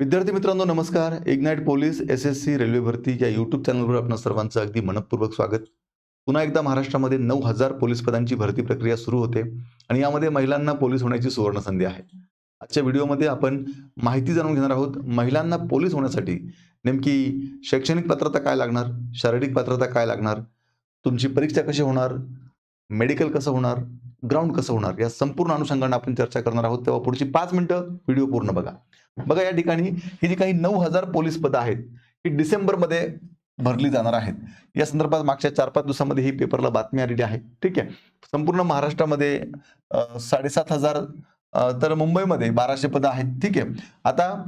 विद्यार्थी मित्रांनो नमस्कार. Ignite police S S C railway भरती या यूट्यूब चॅनलवर आपण सर्वांचं अगदी मनपूर्वक स्वागत. पुन्हा एकदा महाराष्ट्रामध्ये नऊ हजार पोलीस पदांची भरती प्रक्रिया सुरू होते आणि यामध्ये महिलांना पोलीस होण्याची सुवर्ण संधी आहे. आजच्या व्हिडिओमध्ये आपण माहिती जाणून घेणार आहोत महिलांना पोलीस होण्यासाठी नेमकी शैक्षणिक पात्रता काय लागणार शारीरिक पात्रता काय लागणार तुमची परीक्षा कशी होणार मेडिकल कसं होणार ग्राउंड कसं होणार या संपूर्ण अनुषंगाने आपण चर्चा करणार आहोत. तेव्हा पुढची पाच मिनिटं व्हिडिओ पूर्ण बघा. बघा या ठिकाणी ही जी काही नऊ हजार पोलीस पदं आहेत ही डिसेंबरमध्ये भरली जाणार आहेत. या संदर्भात मागच्या चार पाच दिवसामध्ये ही पेपरला बातमी आलेली आहे. ठीक आहे. संपूर्ण महाराष्ट्रामध्ये साडेसात हजार तर मुंबईमध्ये बाराशे पदं आहेत. ठीक आहे. आता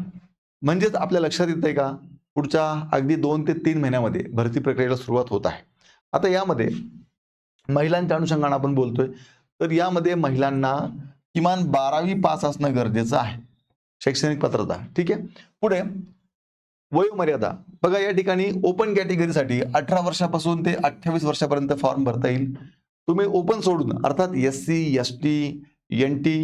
म्हणजेच आपल्या लक्षात येत आहे का? पुढच्या अगदी दोन ते तीन महिन्यामध्ये भरती प्रक्रियेला सुरुवात होत आहे. आता यामध्ये महिलांच्या अनुषंगाने आपण बोलतोय तर यामध्ये महिलांना किमान बारावी पास असणं गरजेचं आहे. शैक्षणिक पात्रता ठीक आहे? पुढे वयोमर्यादा. बघा या ठिकाणी ओपन कॅटेगरीसाठी अठरा वर्षापासून ते अठ्ठावीस वर्षापर्यंत फॉर्म भरता येईल. तुम्ही ओपन सोडून अर्थात S C S T N T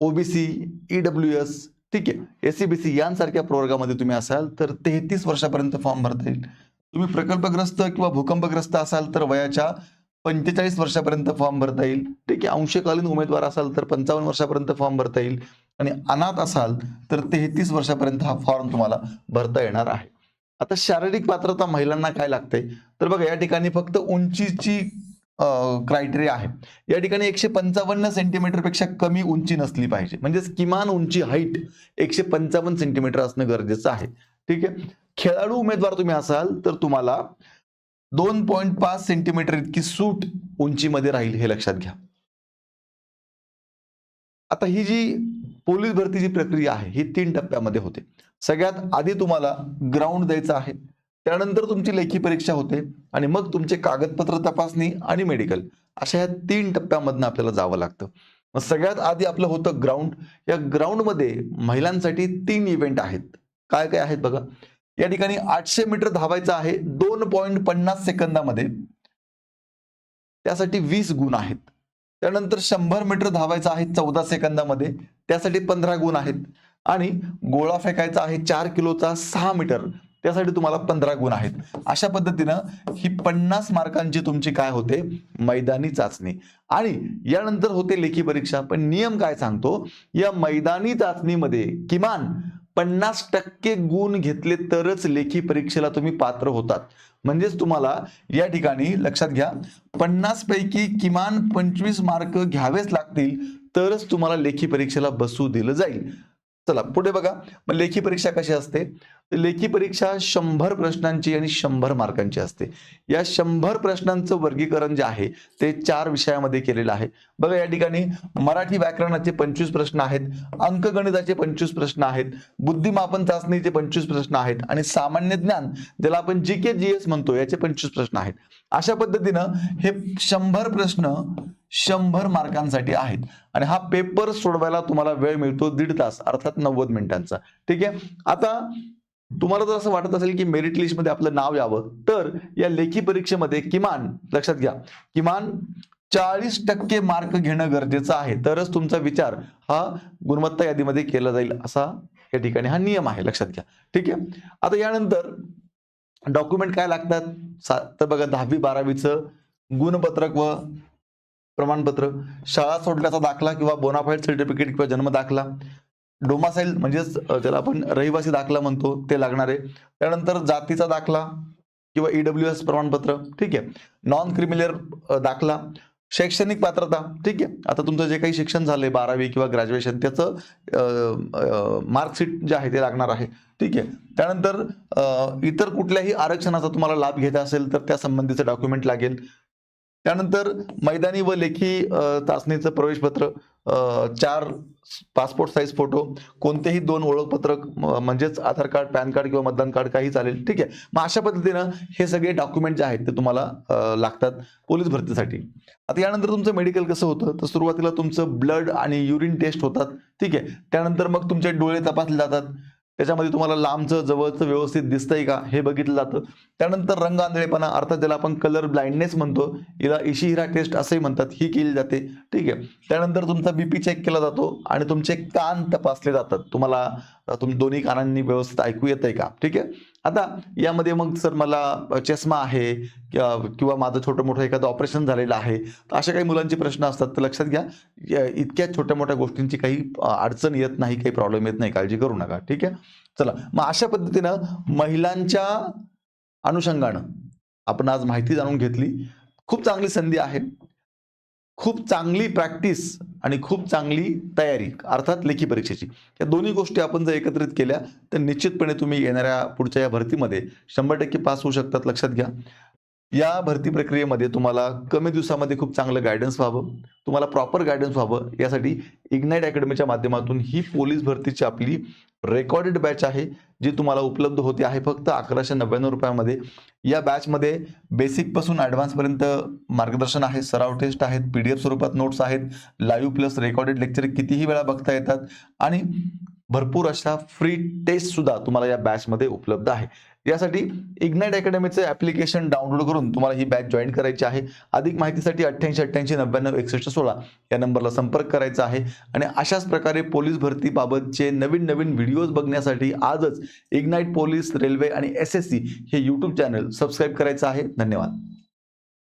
OBC E W S ठीक आहे? एस सी बी सी यांसारख्या प्रवर्गामध्ये तुम्ही असाल तर तेहतीस वर्षापर्यंत फॉर्म भरता येईल. तुम्ही प्रकल्पग्रस्त किंवा भूकंपग्रस्त असाल तर वयाच्या पंचेचाळीस वर्षापर्यंत फॉर्म भरता येईल. ठीक आहे? अंशकालीन उमेदवार असाल तर पंचावन्न वर्षापर्यंत फॉर्म भरता येईल. आणि अनाथ असाल तर तेहतीस वर्षापर्यंत हा फॉर्म तुम्हाला भरता येणार आहे. आता शारीरिक पात्रता महिलांना काय लागते तर बघा या ठिकाणी फक्त उंचीची क्रायटेरिया आहे. या ठिकाणी एकशे पंचावन्न सेंटीमीटरपेक्षा कमी उंची नसली पाहिजे. म्हणजेच किमान उंची हाईट एकशे पंचावन्न सेंटीमीटर असणं गरजेचं आहे. ठीक आहे? खेळाडू उमेदवार तुम्ही असाल तर तुम्हाला दोन पॉईंट पाच सेंटीमीटर इतकी सूट उंचीमध्ये राहील हे लक्षात घ्या. आता ही जी पोलीस भरतीची प्रक्रिया आहे ही तीन टप्प्यामध्ये होते. सगळ्यात आधी तुम्हाला ग्राउंड द्यायचं आहे त्यानंतर तुमची लेखी परीक्षा होते आणि मग तुमचे कागदपत्र तपासणी आणि मेडिकल अशा ह्या तीन टप्प्यामधनं आपल्याला जावं लागतं. मग सगळ्यात आधी आपलं होतं ग्राउंड या ग्राउंडमध्ये महिलांसाठी तीन इव्हेंट आहेत. काय काय आहेत बघा. या ठिकाणी आठशे मीटर धावायचं आहे दोन पॉईंट पन्नास सेकंदामध्ये. त्यासाठी वीस गुण आहेत. त्यानंतर शंभर मीटर धावायचं आहे चौदा सेकंदामध्ये. त्यासाठी पंधरा गुण आहेत. आणि गोळा फेकायचा आहे चार किलोचा सहा मीटर. त्यासाठी तुम्हाला पंधरा गुण आहेत. अशा पद्धतीनं ही पन्नास मार्कांची तुमची काय होते? मैदानी चाचणी. आणि यानंतर होते लेखी परीक्षा. पण नियम काय सांगतो? या मैदानी चाचणीमध्ये किमान पन्नास टक्के गुण घेतले तरच लेखी परीक्षेला तुम्ही पात्र होतात. म्हणजेच तुम्हाला या ठिकाणी लक्षात घ्या. पन्नास पैकी किमान पंचवीस मार्क घ्यावेच लागतील. तरच तुम्हाला लेखी परीक्षेला बसू दिलं जाईल. चला पुढे बघा. मग लेखी परीक्षा कशी असते? लेखी परीक्षा शंभर प्रश्नांची आणि शंभर मार्कांची असते. या शंभर प्रश्नांचं वर्गीकरण जे आहे ते चार विषयामध्ये केलेलं आहे. बघा या ठिकाणी मराठी व्याकरणाचे पंचवीस प्रश्न आहेत अंकगणिताचे पंचवीस प्रश्न आहेत बुद्धिमापन चाचणीचे पंचवीस प्रश्न आहेत आणि सामान्य ज्ञान ज्याला आपण जी के जी एस म्हणतो याचे पंचवीस प्रश्न आहेत. अशा पद्धतीनं हे शंभर प्रश्न शंभर मार्कांसाठी आहेत. आणि हा पेपर सोडवायला तुम्हाला वेळ मिळतो दीड तास अर्थात नव्वद मिनिटांचा. ठीक आहे? आता तुम्हाला जर असं वाटत असेल की मेरिट लिस्टमध्ये आपलं नाव यावं तर या लेखी परीक्षेमध्ये किमान लक्षात घ्या किमान चाळीस टक्के मार्क घेणं गरजेचं आहे. तरच तुमचा विचार हा गुणवत्ता यादीमध्ये केला जाईल असा या ठिकाणी हा नियम आहे. लक्षात घ्या. ठीक आहे? आता यानंतर डॉक्युमेंट काय लागतात? सा तर बघा दहावी बारावीचं गुणपत्रक व प्रमाणपत्र शाळा सोडल्याचा दाखला किंवा बोनाफाईड सर्टिफिकेट किंवा जन्म दाखला डोमासाईल म्हणजेच ज्याला आपण रहिवासी दाखला म्हणतो ते लागणार आहे. त्यानंतर जातीचा दाखला किंवा ईडब्ल्यू एस प्रमाणपत्र ठीक आहे. नॉन क्रिमिनल दाखला. शैक्षणिक पात्रता ठीक आहे. आता तुमचं जे काही शिक्षण झालंय बारावी किंवा ग्रॅज्युएशन त्याचं मार्कशीट जे आहे ते लागणार आहे. ठीक आहे. त्यानंतर इतर कुठल्याही आरक्षणाचा तुम्हाला लाभ घ्यायचा असेल तर त्या संबंधीचं डॉक्युमेंट लागेल. त्यानंतर मैदानी व लेखी चाचणीचं प्रवेशपत्र चार पासपोर्ट साईज फोटो कोणतेही दोन ओळखपत्र म्हणजेच आधार कार्ड पॅन कार्ड किंवा मतदान कार्ड काही चालेल. ठीक आहे. मग अशा पद्धतीनं हे सगळे डॉक्युमेंट जे आहेत ते तुम्हाला लागतात पोलीस भरतीसाठी. आता यानंतर तुमचं मेडिकल कसं होतं? तर सुरुवातीला तुमचं ब्लड आणि युरिन टेस्ट होतात. ठीक आहे. त्यानंतर मग तुमचे डोळे तपासले जातात. त्याच्यामध्ये तुम्हाला लांबचं जवळचं व्यवस्थित दिसतंय का हे बघितलं जातं. त्यानंतर रंग आंधळेपणा अर्थात ज्याला आपण कलर ब्लाइंडनेस म्हणतो हिला इशिहिरा टेस्ट असंही म्हणतात ही केली जाते. ठीक आहे. त्यानंतर तुमचा बीपी चेक केला जातो आणि तुमचे कान तपासले जातात. तुम्हाला तुम्ही दोन्ही कानांनी व्यवस्थित ऐकू येत आहे का? ठीक आहे? आता यामध्ये मग सर मला चष्मा आहे किंवा माझं छोटं मोठं एखादं ऑपरेशन झालेलं आहे तर अशा काही मुलांचे प्रश्न असतात तर लक्षात घ्या इतक्या छोट्या मोठ्या गोष्टींची काही अडचण येत नाही काही प्रॉब्लेम येत नाही काळजी करू नका ठीक आहे? चला मग अशा पद्धतीनं महिलांच्या अनुषंगानं आपण आज माहिती जाणून घेतली. खूप चांगली संधी आहे. खूप चांगली प्रॅक्टिस आणि खूप चांगली तयारी अर्थात लेखी परीक्षेची. या दोन्ही गोष्टी आपण जर एकत्रित केल्या तर निश्चितपणे तुम्ही येणाऱ्या पुढच्या या भरतीमध्ये शंभर टक्के पास होऊ शकतात लक्षात घ्या. या भरती प्रक्रियेमध्ये तुम्हाला कमी दिवसामध्ये खूप चांगलं गायडन्स व्हावं. तुम्हाला प्रॉपर गायडन्स व्हावं. यासाठी इग्नाईट अकॅडमीच्या माध्यमातून ही पोलीस भरतीची आपली रेकॉर्डेड बॅच आहे जी तुम्हाला उपलब्ध होते. आहे फक्त अकराशे नव्याण्णव रुपयामध्ये. या बॅचमध्ये बेसिकपासून ॲडव्हान्सपर्यंत मार्गदर्शन आहे सराव टेस्ट आहेत पी डी एफ स्वरूपात नोट्स आहेत लाईव्ह प्लस रेकॉर्डेड लेक्चर कितीही वेळा बघता येतात. आणि भरपूर अशा फ्री टेस्टसुद्धा तुम्हाला या बॅचमध्ये उपलब्ध आहे. यासाठी इग्नाईट अकॅडमीचं ॲप्लिकेशन डाउनलोड करून तुम्हाला ही बॅच जॉईन करायची आहे. अधिक माहितीसाठी अठ्ठ्याऐंशी अठ्ठ्याऐंशी नव्याण्णव एकसष्ट सोळा या नंबरला संपर्क करायचा आहे. आणि अशाच प्रकारे पोलीस भरतीबाबतचे नवीन नवीन व्हिडिओज बघण्यासाठी आजच इग्नाईट पोलीस रेल्वे आणि एस एस सी हे यूट्यूब चॅनल सबस्क्राईब करायचं आहे. धन्यवाद.